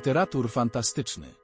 Literatur fantastyczny.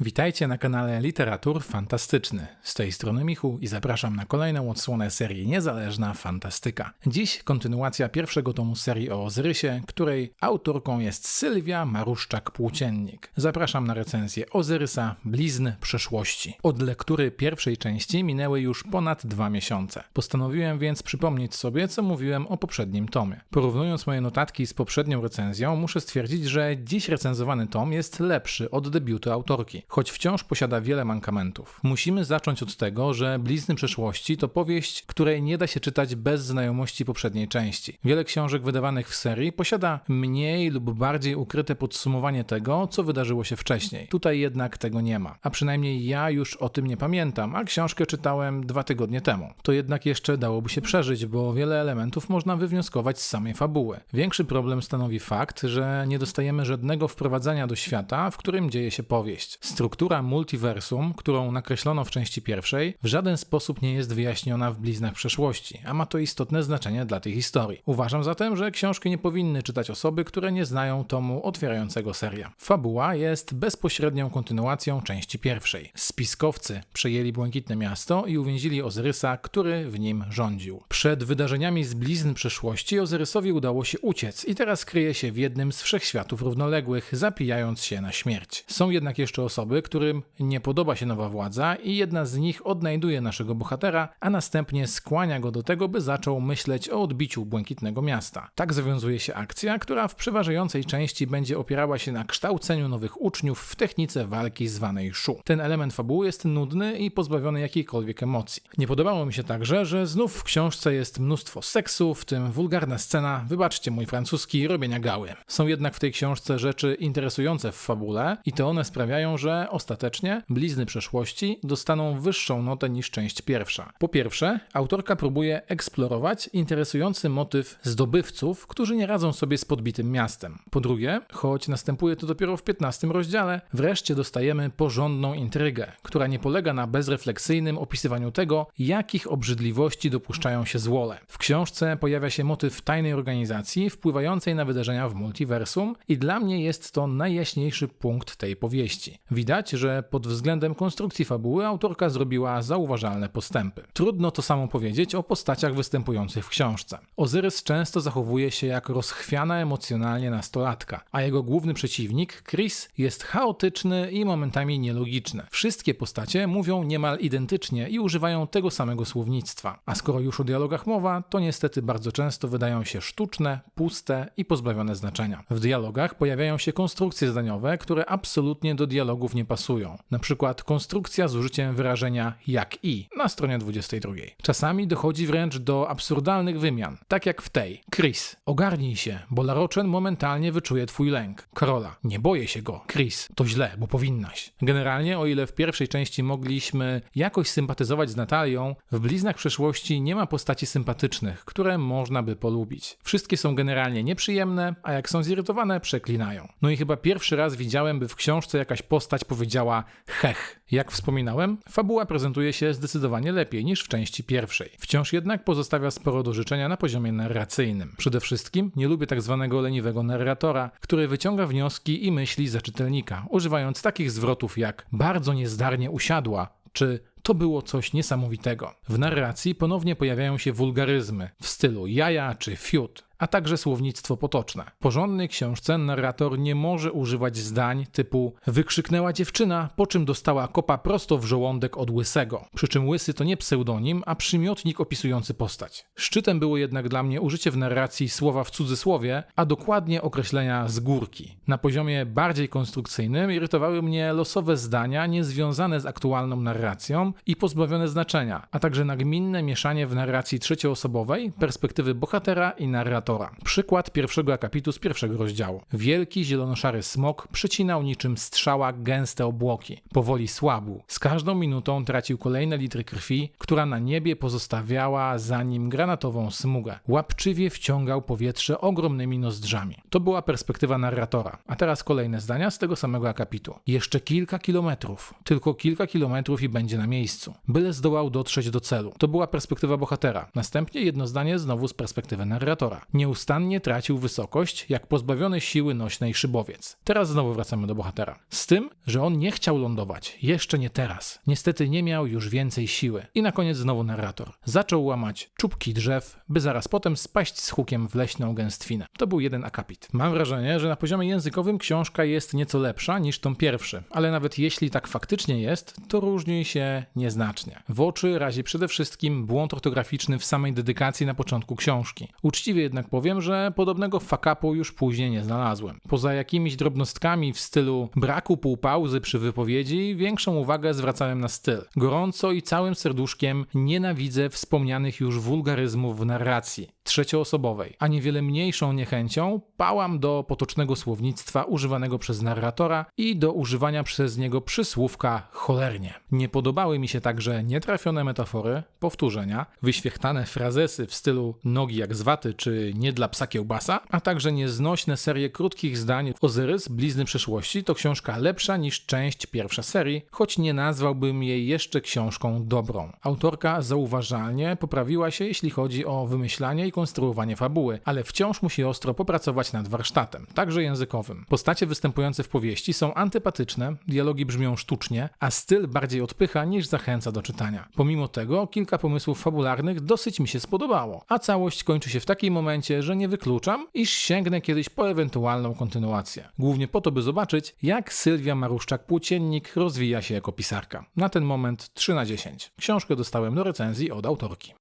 Witajcie na kanale Literatur Fantastyczny. Z tej strony Michu i zapraszam na kolejną odsłonę serii Niezależna Fantastyka. Dziś kontynuacja pierwszego tomu serii o Ozyrysie, której autorką jest Sylwia Maruszczak-Płóciennik. Zapraszam na recenzję Ozyrysa Blizn Przeszłości. Od lektury pierwszej części minęły już ponad dwa miesiące. Postanowiłem więc przypomnieć sobie, co mówiłem o poprzednim tomie. Porównując moje notatki z poprzednią recenzją, muszę stwierdzić, że dziś recenzowany tom jest lepszy od debiutu autorki choć wciąż posiada wiele mankamentów. Musimy zacząć od tego, że Blizny Przeszłości to powieść, której nie da się czytać bez znajomości poprzedniej części. Wiele książek wydawanych w serii posiada mniej lub bardziej ukryte podsumowanie tego, co wydarzyło się wcześniej. Tutaj jednak tego nie ma. A przynajmniej ja już o tym nie pamiętam, a książkę czytałem dwa tygodnie temu. To jednak jeszcze dałoby się przeżyć, bo wiele elementów można wywnioskować z samej fabuły. Większy problem stanowi fakt, że nie dostajemy żadnego wprowadzenia do świata, w którym dzieje się powieść. Struktura multiversum, którą nakreślono w części pierwszej, w żaden sposób nie jest wyjaśniona w bliznach przeszłości, a ma to istotne znaczenie dla tej historii. Uważam zatem, że książki nie powinny czytać osoby, które nie znają tomu otwierającego seria. Fabuła jest bezpośrednią kontynuacją części pierwszej. Spiskowcy przejęli Błękitne Miasto i uwięzili Ozyrysa, który w nim rządził. Przed wydarzeniami z blizn przeszłości Ozyrysowi udało się uciec i teraz kryje się w jednym z wszechświatów równoległych, zapijając się na śmierć. Są jednak jeszcze osoby, osoby, którym nie podoba się nowa władza i jedna z nich odnajduje naszego bohatera, a następnie skłania go do tego, by zaczął myśleć o odbiciu Błękitnego Miasta. Tak zawiązuje się akcja, która w przeważającej części będzie opierała się na kształceniu nowych uczniów w technice walki zwanej szu. Ten element fabuły jest nudny i pozbawiony jakiejkolwiek emocji. Nie podobało mi się także, że znów w książce jest mnóstwo seksu, w tym wulgarna scena, wybaczcie mój francuski, robienia gały. Są jednak w tej książce rzeczy interesujące w fabule i to one sprawiają, że ostatecznie blizny przeszłości dostaną wyższą notę niż część pierwsza. Po pierwsze, autorka próbuje eksplorować interesujący motyw zdobywców, którzy nie radzą sobie z podbitym miastem. Po drugie, choć następuje to dopiero w 15 rozdziale, wreszcie dostajemy porządną intrygę, która nie polega na bezrefleksyjnym opisywaniu tego, jakich obrzydliwości dopuszczają się złole. W książce pojawia się motyw tajnej organizacji wpływającej na wydarzenia w multiversum i dla mnie jest to najjaśniejszy punkt tej powieści. Widać, że pod względem konstrukcji fabuły autorka zrobiła zauważalne postępy. Trudno to samo powiedzieć o postaciach występujących w książce. Ozyrys często zachowuje się jak rozchwiana emocjonalnie nastolatka, a jego główny przeciwnik, Chris, jest chaotyczny i momentami nielogiczny. Wszystkie postacie mówią niemal identycznie i używają tego samego słownictwa. A skoro już o dialogach mowa, to niestety bardzo często wydają się sztuczne, puste i pozbawione znaczenia. W dialogach pojawiają się konstrukcje zdaniowe, które absolutnie do nie pasują. Na przykład konstrukcja z użyciem wyrażenia jak i na stronie 22. Czasami dochodzi wręcz do absurdalnych wymian, tak jak w tej. Chris, ogarnij się, bo Larochen momentalnie wyczuje twój lęk. Karola, nie boję się go. Chris, to źle, bo powinnaś. Generalnie, o ile w pierwszej części mogliśmy jakoś sympatyzować z Natalią, w bliznach przeszłości nie ma postaci sympatycznych, które można by polubić. Wszystkie są generalnie nieprzyjemne, a jak są zirytowane, przeklinają. No i chyba pierwszy raz widziałem, by w książce jakaś postać powiedziała hech. Jak wspominałem, fabuła prezentuje się zdecydowanie lepiej niż w części pierwszej. Wciąż jednak pozostawia sporo do życzenia na poziomie narracyjnym. Przede wszystkim nie lubię tak zwanego leniwego narratora, który wyciąga wnioski i myśli za czytelnika, używając takich zwrotów jak bardzo niezdarnie usiadła, czy to było coś niesamowitego. W narracji ponownie pojawiają się wulgaryzmy w stylu jaja czy fiut a także słownictwo potoczne. W porządnej książce narrator nie może używać zdań typu wykrzyknęła dziewczyna, po czym dostała kopa prosto w żołądek od łysego. Przy czym łysy to nie pseudonim, a przymiotnik opisujący postać. Szczytem było jednak dla mnie użycie w narracji słowa w cudzysłowie, a dokładnie określenia z górki. Na poziomie bardziej konstrukcyjnym irytowały mnie losowe zdania niezwiązane z aktualną narracją i pozbawione znaczenia, a także nagminne mieszanie w narracji trzecioosobowej perspektywy bohatera i narratora Przykład pierwszego akapitu z pierwszego rozdziału. Wielki zielonoszary smok przycinał niczym strzała gęste obłoki. Powoli słabł. Z każdą minutą tracił kolejne litry krwi, która na niebie pozostawiała za nim granatową smugę. Łapczywie wciągał powietrze ogromnymi nozdrzami. To była perspektywa narratora. A teraz kolejne zdania z tego samego akapitu. Jeszcze kilka kilometrów. Tylko kilka kilometrów i będzie na miejscu. Byle zdołał dotrzeć do celu. To była perspektywa bohatera. Następnie jedno zdanie znowu z perspektywy narratora. Nieustannie tracił wysokość, jak pozbawiony siły nośnej szybowiec. Teraz znowu wracamy do bohatera. Z tym, że on nie chciał lądować. Jeszcze nie teraz. Niestety nie miał już więcej siły. I na koniec znowu narrator. Zaczął łamać czubki drzew, by zaraz potem spaść z hukiem w leśną gęstwinę. To był jeden akapit. Mam wrażenie, że na poziomie językowym książka jest nieco lepsza niż tom pierwszy, ale nawet jeśli tak faktycznie jest, to różni się nieznacznie. W oczy razi przede wszystkim błąd ortograficzny w samej dedykacji na początku książki. Uczciwie jednak powiem, że podobnego fakapu już później nie znalazłem. Poza jakimiś drobnostkami w stylu braku półpauzy przy wypowiedzi, większą uwagę zwracałem na styl. Gorąco i całym serduszkiem nienawidzę wspomnianych już wulgaryzmów w narracji trzecioosobowej, a niewiele mniejszą niechęcią pałam do potocznego słownictwa używanego przez narratora i do używania przez niego przysłówka cholernie. Nie podobały mi się także nietrafione metafory, powtórzenia, wyświechtane frazesy w stylu nogi jak z waty czy nie dla psa kiełbasa, a także nieznośne serie krótkich zdań Ozyrys, Blizny Przeszłości to książka lepsza niż część pierwsza serii, choć nie nazwałbym jej jeszcze książką dobrą. Autorka zauważalnie poprawiła się jeśli chodzi o wymyślanie i konstruowanie fabuły, ale wciąż musi ostro popracować nad warsztatem, także językowym. Postacie występujące w powieści są antypatyczne, dialogi brzmią sztucznie, a styl bardziej odpycha niż zachęca do czytania. Pomimo tego kilka pomysłów fabularnych dosyć mi się spodobało, a całość kończy się w takim momencie, że nie wykluczam, iż sięgnę kiedyś po ewentualną kontynuację. Głównie po to, by zobaczyć, jak Sylwia Maruszczak-Płóciennik rozwija się jako pisarka. Na ten moment 3 na 10. Książkę dostałem do recenzji od autorki.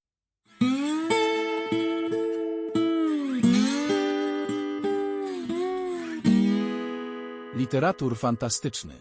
Literatur fantastyczny.